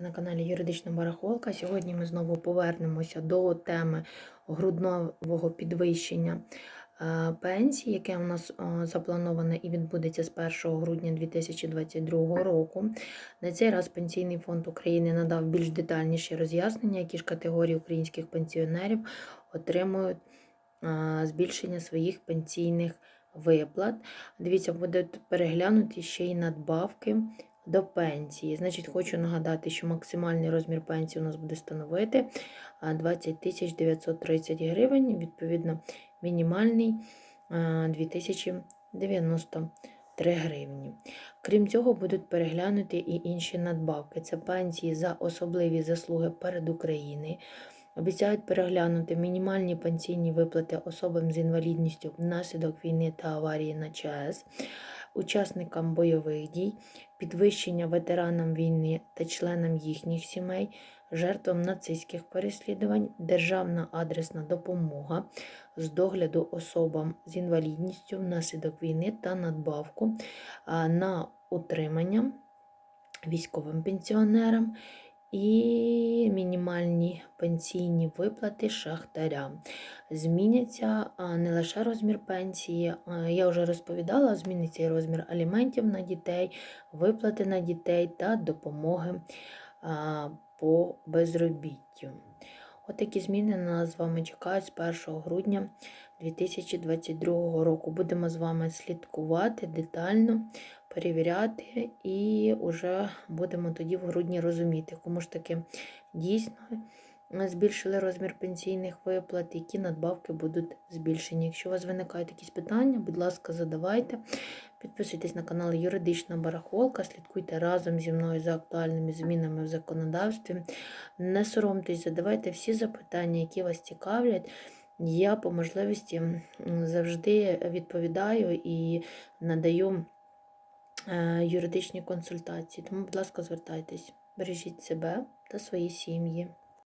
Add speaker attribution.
Speaker 1: На каналі Юридична Барахолка. Сьогодні ми знову повернемося до теми груднового підвищення е, пенсії, яке у нас е, заплановане і відбудеться з 1 грудня 2022 року. На цей раз Пенсійний фонд України надав більш детальніші роз'яснення, які ж категорії українських пенсіонерів отримують е, збільшення своїх пенсійних виплат. Дивіться, будуть переглянуті ще й надбавки до пенсії. Значить, хочу нагадати, що максимальний розмір пенсії у нас буде становити 20 тисяч 930 гривень, відповідно, мінімальний а, 2093 гривні. Крім цього, будуть переглянуті і інші надбавки. Це пенсії за особливі заслуги перед Україною. Обіцяють переглянути мінімальні пенсійні виплати особам з інвалідністю внаслідок війни та аварії на ЧАЕС, учасникам бойових дій, підвищення ветеранам війни та членам їхніх сімей, жертвам нацистських переслідувань, державна адресна допомога з догляду особам з інвалідністю внаслідок війни та надбавку на утримання військовим пенсіонерам і мінімальні пенсійні виплати шахтарям. Зміняться не лише розмір пенсії, я вже розповідала, зміниться і розмір аліментів на дітей, виплати на дітей та допомоги по безробіттю. Отакі зміни на нас з вами чекають з 1 грудня 2022 року. Будемо з вами слідкувати детально, перевіряти, і вже будемо тоді в грудні розуміти, кому ж таки дійсно збільшили розмір пенсійних виплат, які надбавки будуть збільшені. Якщо у вас виникають якісь питання, будь ласка, задавайте. Підписуйтесь на канал Юридична Барахолка, слідкуйте разом зі мною за актуальними змінами в законодавстві. Не соромтесь, задавайте всі запитання, які вас цікавлять. Я по можливості завжди відповідаю і надаю е, юридичні консультації. Тому, будь ласка, звертайтесь, бережіть себе та свої сім'ї.